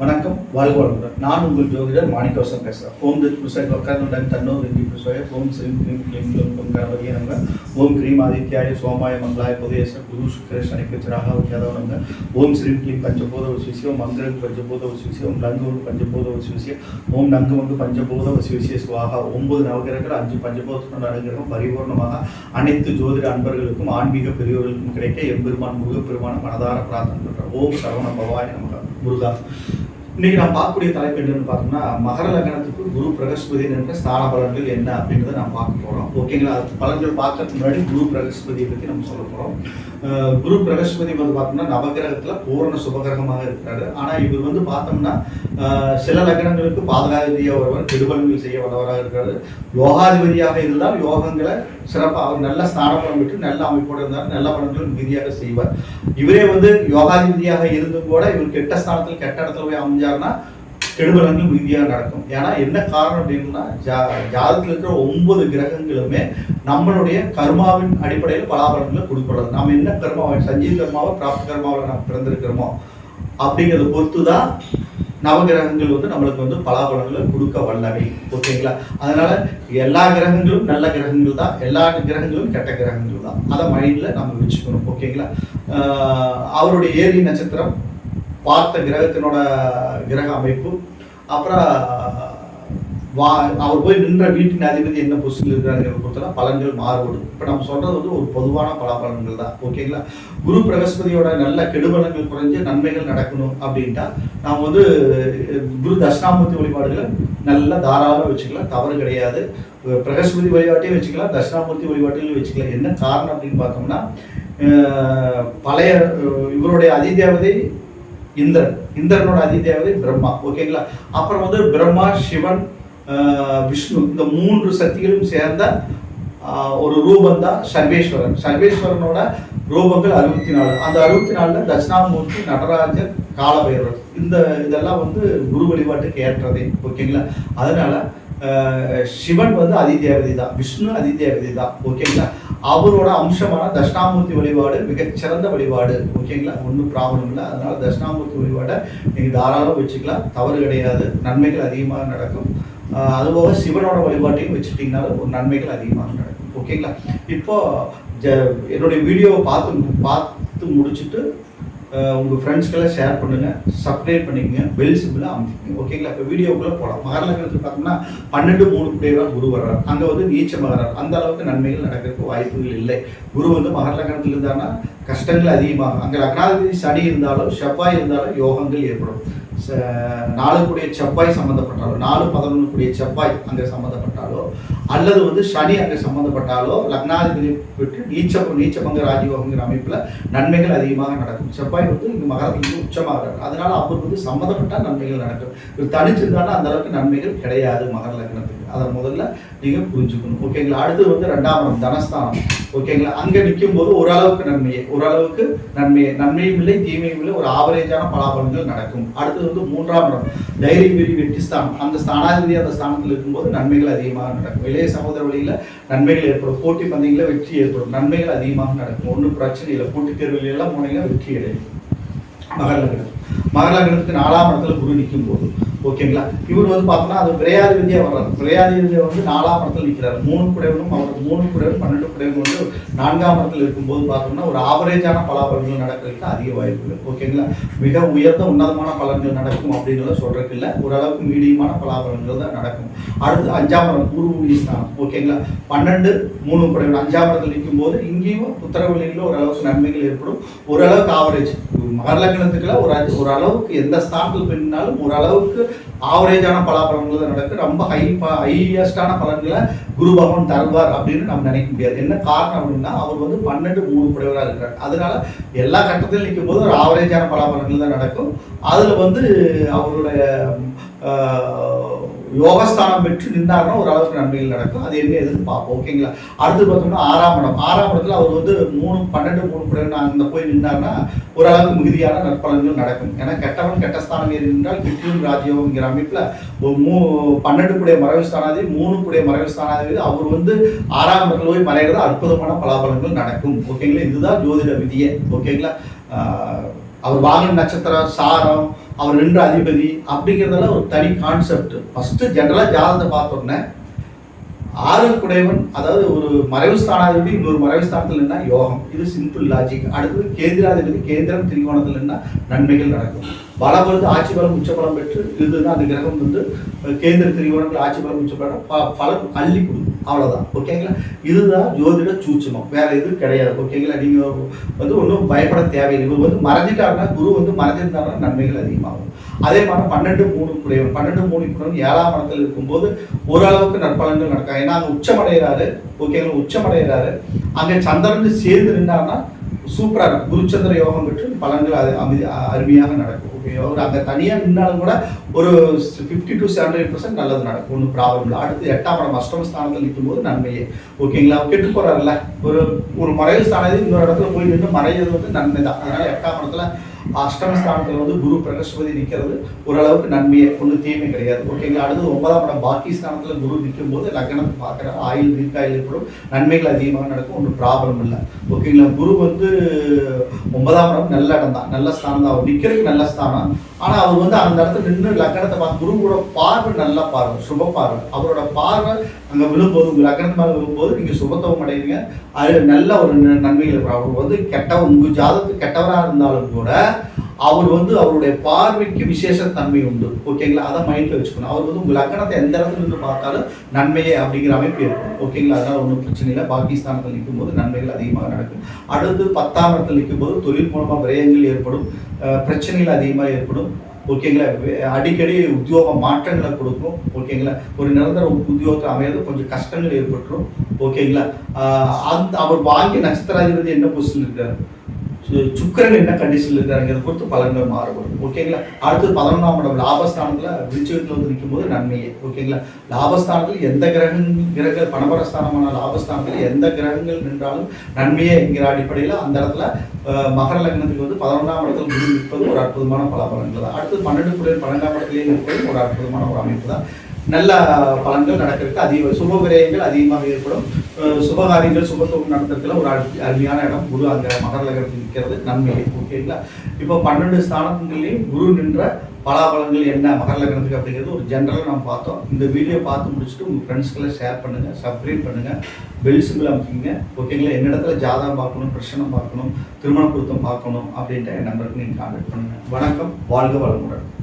வணக்கம் வாழ்க வளமுடன். நான் உங்கள் ஜோதிடர் மாணிக்கவசம் பேசுகிறேன் ஓம் திரு புருஷன் உட்கார்ந்துடன் தன்னோ ஓம் ஸ்ரீம் கிரீம் கிளீம் க்ளோம் கம் கணபதியே ஓம் கிரீம் ஆதித்யாய சோமாய மங்களாய புதேச குரு சுக்கர சனிக்கு சிராக உத்தியாதவ ஓம் ஸ்ரீம் கிளீம் பஞ்சபோத வசிவிசிய ஓம் மந்திரம் பஞ்சபூத வசிவிசிய ஓம் நங்கு பஞ்சபோத வசிவிசிய ஓம் நங்கு மங்கு பஞ்சபோத வசிவிசிய சுவாகா. ஒன்பது நவகிரகங்கள் அஞ்சு பஞ்சபோத அனுகிரகம் பரிபூர்ணமாக அனைத்து ஜோதிட அன்பர்களுக்கும் ஆன்மீக பெரியவர்களுக்கும் கிடைக்க எம்பெருமான் முருகப்பெருமான மனதார பிரார்த்தனை பண்றேன் ஓம் சரவண பவாய நமக. முருகா. இன்னைக்கு நான் பார்க்கக்கூடிய தலைப்பு என்னன்னு பார்த்தோம்னா மகர லக்னத்துக்கு குரு பிரகஸ்பதி என்ற ஸ்தான பலன்கள் என்ன அப்படின்றத நான் பார்க்க போறோம். ஓகேங்களா? அது பலன்கள் பார்க்கறதுக்கு முன்னாடி குரு பிரகஸ்பதியை பத்தி நம்ம சொல்ல போறோம். குரு பிரகஸ்பதி வந்து பார்த்தோம்னா நவகிரகத்தில் பூரண சுபகிரகமாக இருக்கிறாரு. ஆனா இவர் வந்து பார்த்தோம்னா அஹ் சில லக்னங்களுக்கு பாதகாதிபதியாக வருவார் கெடுபலன்கள் செய்ய வல்லவராக இருக்கிறாரு யோகாதிபதியாக இருந்தால் யோகங்களை சிறப்பாக அவர் நல்ல ஸ்தானபலம் விட்டு நல்ல அமைப்போடு இருந்தார் நல்ல பலன்கள் மிகுதியாக செய்வார். இவரே வந்து யோகாதிபதியாக இருந்தும் கூட இவர் கெட்ட ஸ்தானத்தில் கெட்ட இடத்துல போய் அமைஞ்சாருன்னா கெடுபலன்கள் உறுதியாக நடக்கும். ஏன்னா என்ன காரணம் அப்படின்னா ஜா ஜாதகத்தில் இருக்கிற ஒன்பது கிரகங்களுமே நம்மளுடைய கர்மாவின் அடிப்படையில் பலாபலன்களை கொடுக்கக்கூடாது நம்ம என்ன கர்மாவை சஞ்சீவ் கர்மாவோ பிராப்த கர்மாவில் நம்ம பிறந்திருக்கிறோமோ அப்படிங்கிறத பொறுத்து தான் நவகிரகங்கள் வந்து நம்மளுக்கு வந்து பலாபலங்களை கொடுக்க வல்லவை. ஓகேங்களா? அதனால எல்லா கிரகங்களும் நல்ல கிரகங்கள் தான். எல்லா கிரகங்களும் கெட்ட கிரகங்கள் தான். அதை மைண்டில் நம்ம வச்சுக்கணும். ஓகேங்களா? அவருடைய ஏரி நட்சத்திரம் பார்த்த கிரகத்தினோட கிரக அமைப்பு அப்புறம் வா அவர் போய் நின்ற வீட்டின் அதிபதி என்ன பொசிஷன் இருக்கிறாங்க பொறுத்தனா பலன்கள் மாறுபடும். இப்போ நம்ம சொல்கிறது வந்து ஒரு பொதுவான பலாபலன்கள் தான். ஓகேங்களா குரு பிரகஸ்பதியோட நல்ல கெடுபலங்கள் குறைஞ்சு நன்மைகள் நடக்கணும் அப்படின்ட்டா நாம் வந்து குரு தட்சிணாமூர்த்தி வழிபாடுகளை நல்லா தாராளமாக வச்சுக்கலாம். தவறு கிடையாது. பிரகஸ்பதி வழிபாட்டையும் வச்சுக்கலாம். தட்சிணாமூர்த்தி வழிபாட்டையும் வச்சுக்கலாம். என்ன காரணம் அப்படின்னு பார்த்தோம்னா பழைய இவருடைய அதிதேவதை இந்திரன். இந்திரனோட அதிதேவதை பிரம்மா. ஓகேங்களா? அப்புறம் வந்து பிரம்மா சிவன் விஷ்ணு. இந்த மூன்று சக்திகளும் சேர்ந்தால் ஒரு ரூபம் தான் சர்வேஸ்வரன். சர்வேஸ்வரனோட ரூபங்கள் அறுபத்தி நாலு அந்த அறுபத்தி நாலில் தட்சிணாமூர்த்தி நடராஜர் காலபைரவர். இந்த இதெல்லாம் வந்து குரு வழிபாட்டுக்கு ஏற்றதே. ஓகேங்களா? அதனால சிவன் வந்து அதிதேவதை தான். விஷ்ணு அதிதேவதை தான். ஓகேங்களா அவரோட அம்சமான தட்சிணாமூர்த்தி வழிபாடு மிகச்சிறந்த வழிபாடு. ஓகேங்களா ஒன்றும் ப்ராப்ளம் இல்லை. அதனால தட்சிணாமூர்த்தி வழிபாடை நீங்கள் தாராளம் வச்சுக்கலாம். தவறு கிடையாது. நன்மைகள் அதிகமாக நடக்கும். அதுபோக சிவனோட வழிபாட்டையும் வச்சுட்டிங்கனாலும் ஒரு நன்மைகள் அதிகமாக நடக்கும். ஓகேங்களா இப்போ ஜ என்னுடைய வீடியோவை பார்த்து பார்த்து முடிச்சுட்டு உங்கள் ஃப்ரெண்ட்ஸ்க்கெல்லாம் ஷேர் பண்ணுங்கள் சப்ஸ்கிரைப் பண்ணிக்கங்க பெல் சிம்பிளாக அமைச்சிக்கங்க. ஓகேங்களா இப்போ வீடியோக்குள்ளே போகலாம் மகரலக்கணத்துக்கு பார்த்தோம்னா பன்னெண்டு மூணு குடையவர் குரு வர்றார். அங்கே வந்து நீச்ச மகரார். அந்த அளவுக்கு நன்மைகள் நடக்கிறதுக்கு வாய்ப்புகள் இல்லை. குரு வந்து மகரலக்கணத்தில் இருந்தாருன்னா கஷ்டங்கள் அதிகமாகும். அங்கே லக்னாதிபதி சனி இருந்தாலும் செவ்வாய் இருந்தாலும் யோகங்கள் ஏற்படும். ச- கூடிய செவ்வாய் சம்மந்தப்பட்டாலோ நாலு பதினொன்று கூடிய செவ்வாய் அங்கே சம்மந்தப்பட்டாலோ அல்லது வந்து சனி அங்கே சம்மந்தப்பட்டாலோ லக்னாதிபதி விட்டு நீச்ச நீச்சபங்க ராஜயோகங்கிற அமைப்பில் நன்மைகள் அதிகமாக நடக்கும். செவ்வாய் வந்து இங்கே மகரத்துக்கு உச்சமாக அதனால அவர் வந்து சம்மந்தப்பட்ட நன்மைகள் நடக்கும். தனிச்சிருந்தாலும் அந்த அளவுக்கு நன்மைகள் கிடையாது மகர லக்னத்துக்கு. அதை முதல்ல நீங்கள் புரிஞ்சுக்கணும். ஓகேங்களா அடுத்தது வந்து ரெண்டாம் இடம் தனஸ்தானம். ஓகேங்களா அங்கே நிற்கும் போது ஓரளவுக்கு நன்மையே ஓரளவுக்கு நன்மையே. நன்மையும் இல்லை தீமையும் இல்லை ஒரு ஆவரேஜான பலாபலங்கள் நடக்கும். அடுத்தது வந்து மூன்றாம் இடம் டைரி விரி வெற்றி ஸ்தானம். அந்த ஸ்தானாதிபதி அந்த ஸ்தானத்தில் இருக்கும்போது நன்மைகள் அதிகமாக நடக்கும். இளைய சகோதர வழியில் நன்மைகள் ஏற்படும். போட்டி பந்தயங்களில் வெற்றி ஏற்படும். நன்மைகள் அதிகமாக நடக்கும். ஒன்றும் பிரச்சனை இல்லை. போட்டித் தேர்வுகள் எல்லாம் போனீங்கன்னா வெற்றி அடையும். மகர லக்னம் மகர லக்னத்துக்கு நாலாம் இடத்துல குரு நிற்கும் போது ஓகேங்களா? இவர் வந்து பார்த்தோம்னா அது விரையாதிபதியாக வர்றாரு. விரையாதிபதியை வந்து நாலாம் இடத்துல நிற்கிறார் மூணு குடைவனும் அவர் மூணு குடைவன் பன்னெண்டு குடைவன் வந்து நான்காம் இடத்துல இருக்கும்போது பார்த்தோம்னா ஒரு ஆவரேஜான பலாபலன்கள் நடக்கிறதுக்கு அதிக வாய்ப்புகள் ஓகேங்களா? மிக உயர்ந்த உன்னதமான பலன்கள் நடக்கும் அப்படிங்கிறத சொல்கிறதுக்கு இல்லை. ஓரளவுக்கு மீடியமான பலாபலன்கள் தான் நடக்கும். அடுத்து அஞ்சாம் இடம் பூர்வூடி ஸ்தானம் ஓகேங்களா? பன்னெண்டு மூணு குடைவன் அஞ்சாம் இடத்துல நிற்கும் போது இங்கேயும் உத்தரவெளியில் ஓரளவுக்கு நன்மைகள் ஏற்படும். ஓரளவுக்கு ஆவரேஜ் மகரலக்கணத்துக்குள்ள ஒரு ஒரு அளவுக்கு எந்த ஸ்தானத்தில் பின்னாலும் ஓரளவுக்கு ஆவரேஜான பலாபலன்கள் தான் நடக்கும் ரொம்ப ஹை ஹையஸ்டான பலன்களை குரு பகவான் தருவார் அப்படின்னு நம்ம நினைக்க முடியாது. என்ன காரணம் அப்படின்னா அவர் வந்து பன்னெண்டு மூணு குடைவராக இருக்கிறார். அதனால எல்லா கட்டத்திலும் நிற்கும் போது ஒரு ஆவரேஜான பலாபலன்கள் தான் நடக்கும். அதில் வந்து அவருடைய யோகஸ்தானம் பெற்று நின்றாருன்னா ஒரு அளவுக்கு நன்மைகள் நடக்கும். அது என்ன எதுன்னு பார்ப்போம். ஓகேங்களா அடுத்து பார்த்தோம்னா ஆறாம் இடம். ஆறாம் இடத்துல அவர் வந்து மூணு பன்னெண்டு மூணு குடைவன் அந்த போய் நின்றாருன்னா ஓரளவுக்கு மிகுதியான நற்பலன்கள் நடக்கும். ஏன்னா கெட்டவன் கெட்ட ஸ்தானம் ஏறி நின்றால் கிட்டியும் ராஜ்யோகங்கிற அமைப்பில் மூ பன்னெண்டு கூடிய மறைவு ஸ்தானாதி மூணு குடைய மறைவு ஸ்தானாதிபதி அவர் வந்து ஆறாம் இடத்துல போய் மறைகிறது அற்புதமான பலாபலங்கள் நடக்கும். ஓகேங்களா இதுதான் ஜோதிட விதியே. ஓகேங்களா அவர் வாகன நட்சத்திரம் சாரம் அவர் ரெண்டு அதிபதி அப்படிங்கிறதெல்லாம் ஒரு தனி கான்செப்ட் ஃபஸ்ட்டு ஜென்ரலாக ஜாதகத்தை பார்த்த உடனே அதாவது ஒரு மறைவு ஸ்தானாதிபதி இன்னொரு மறைவு ஸ்தானத்தில் நின்னா யோகம். இது சிம்பிள் லாஜிக் அடுத்தது கேந்திராதிபதி கேந்திரம் திரிகோணத்தில் நின்னா நன்மைகள் நடக்கும். பலம் வந்து ஆட்சி பலம் உச்சபலம் பெற்று இதுதான் அந்த கிரகம் வந்து கேந்திர திரிகோணத்தில் ஆட்சி பலம் உச்சபலம் பலம் ப- பலன் அள்ளி கொடுக்கும். அவ்வளோதான் ஓகேங்களா இதுதான் ஜோதிட சூட்சுமம். வேற எதுவும் கிடையாது. ஓகேங்களா நீங்கள் வந்து ஒன்றும் பயப்பட தேவையில்லை. குரு வந்து மறைஞ்சிட்டாருன்னா குரு வந்து மறைஞ்சிருந்தாருன்னா நன்மைகள் அதிகமாகும். அதே மாதிரி பன்னெண்டு மூணு குடையவன். பன்னெண்டு மூணு குடையவன் ஏழாம் இடத்துல இருக்கும்போது ஓரளவுக்கு நற்பலன்கள் நடக்கும். ஏன்னா அங்கே உச்சமடைகிறாரு. ஓகேங்களா உச்சமடைகிறாரு. அங்கே சந்திரன் சேர்ந்து நின்றாருன்னா சூப்பராக இருக்கும். குருச்சந்திர யோகம் பெற்று பலன்கள் அது அமைதி அருமையாக நடக்கும். ஓகே அவர் அங்கே தனியாக நின்னாலும் கூட ஒரு ஃபிஃப்டி டு செவன்டி பர்சன்ட் நல்லது நடக்கும். ஒன்றும் ப்ராப்ளம் இல்லை. அடுத்து எட்டாம் இடம் அஷ்டம ஸ்தானத்தில் நிற்கும் போது நன்மையே ஓகேங்களா கெட்டு போறாருல்ல. ஒரு ஒரு மறைவு ஸ்தானத்தில் இன்னொரு இடத்துல போய் நின்று மறைகிறது வந்து நன்மை தான் அதனால எட்டாம் இடத்துல அஷ்டமஸ்தானத்தில் வந்து குரு பிரகஸ்பதி நிற்கிறது ஓரளவுக்கு நன்மையை ஒன்றும் தீமை கிடையாது. ஓகேங்களா அடுத்து ஒன்பதாம் இடம் பாக்கி ஸ்தானத்தில் குரு நிற்கும் போது லக்னத்தை பார்க்குற ஆயில் வீக்காயில் ஏற்படும். நன்மைகள் அதிகமாக நடக்கும் ஒன்றும் ப்ராப்ளம் இல்லை. ஓகேங்களா குரு வந்து ஒன்பதாம் இடம் நல்ல இடம் தான் நல்ல ஸ்தானம் தான் நிற்கிறதுக்கு நல்ல ஸ்தானம். ஆனால் அவர் வந்து அந்த இடத்துல நின்று லக்கணத்தை பார்த்து குருவோட பார்வை நல்லா பார்வை சுப பார்வை அவரோட பார்வை அங்கே விழும்போது உங்கள் லக்கணத்து மேலே விழும்போது நீங்கள் சுபத்துவம் அடைவீங்க அது நல்ல ஒரு ந- நன்மைகள் அவர் வந்து கெட்ட உங்கள் ஜாதத்துக்கு கெட்டவராக இருந்தாலும் கூட அவர் வந்து அவருடைய பார்வைக்கு விசேஷ தன்மை உண்டு. ஓகேங்களா? அதை மைண்டில் வச்சுக்கணும். அவர் வந்து உங்கள் லக்கணத்தை எந்த இடத்துல இருந்து பார்த்தாலும் நன்மையே அப்படிங்கிற அமைப்பு இருக்கும் ஓகேங்களா? அதனால் ஒன்றும் பிரச்சனை இல்லை. பாகிஸ்தானத்தில் நிற்கும் போது நன்மைகள் அதிகமாக நடக்கும். அடுத்து பத்தாம் இடத்தில் நிற்கும் போது தொழில் மூலமாக விரயங்கள் ஏற்படும். பிரச்சனைகள் அதிகமாக ஏற்படும். ஓகேங்களா? அடிக்கடி உத்தியோக மாற்றங்களை கொடுக்கும். ஓகேங்களா? ஒரு நிரந்தர உத்தியோகத்தை அமையாது கொஞ்சம் கஷ்டங்கள் ஏற்பட்டுரும். ஓகேங்களா? அந்த அவர் வாங்கிய நட்சத்திராதிபதி என்ன பொசிஷன் இருக்காரு? சுக்கிரன் என்ன கண்டிஷன்ல இருக்காருங்கிறத பொறுத்து பலன்கள் மாறுபடும். ஓகேங்களா அடுத்து பதினொன்றாம் இடம் லாபஸ்தானத்துல விருச்சிகத்தில் வந்து நிற்கும் போது நன்மையே ஓகேங்களா லாபஸ்தானத்தில் எந்த கிரகங்கள் கிரகங்கள் பணபரஸ்தானமான லாபஸ்தானத்தில் எந்த கிரகங்கள் நின்றாலும் நன்மையே என்கிற அடிப்படையில் அந்த இடத்துல மகர லக்னத்துக்கு வந்து பதினொன்றாம் இடத்துல குரு நிற்பது ஒரு அற்புதமான பலாபலன்கள் தான். அடுத்து பன்னெண்டு குடியர் பன்னெண்டாம் இடத்துலேயே நிற்பது ஒரு அற்புதமான ஒரு அமைப்பு தான். நல்ல பலன்கள் நடக்கிறதுக்கு அதிக சுப விரயங்கள் அதிகமாக ஏற்படும். சுபகாரியங்கள் சுபத்துவம் நடத்துறதுல ஒரு அரு- அருமையான இடம். குரு அங்கே மகர லக்னத்தில் நிற்கிறது. நன்மை ஓகேங்களா இப்போ பன்னெண்டு ஸ்தானங்கள்லேயும் குரு நின்ற பலாபலங்கள் என்ன? மகர லக்னத்துக்கு அப்படிங்கிறது ஒரு ஜென்ரலாக நம்ம பார்த்தோம். இந்த வீடியோ பார்த்து முடிச்சுட்டு உங்கள் ஃப்ரெண்ட்ஸ்களை ஷேர் பண்ணுங்கள் சப்ஸ்கிரைப் பண்ணுங்கள் பெல்ஸுங்களை சிம்பிள் அமைக்கிங்க. ஓகேங்களா? என்னிடத்துல ஜாதகம் பார்க்கணும் பிரச்சனை பார்க்கணும் திருமண பொருத்தம் பார்க்கணும் அப்படின்ட்டு என் நம்பருக்கு நீங்கள் கான்டாக்ட் பண்ணுங்க. வணக்கம். வாழ்க வளமுடன்.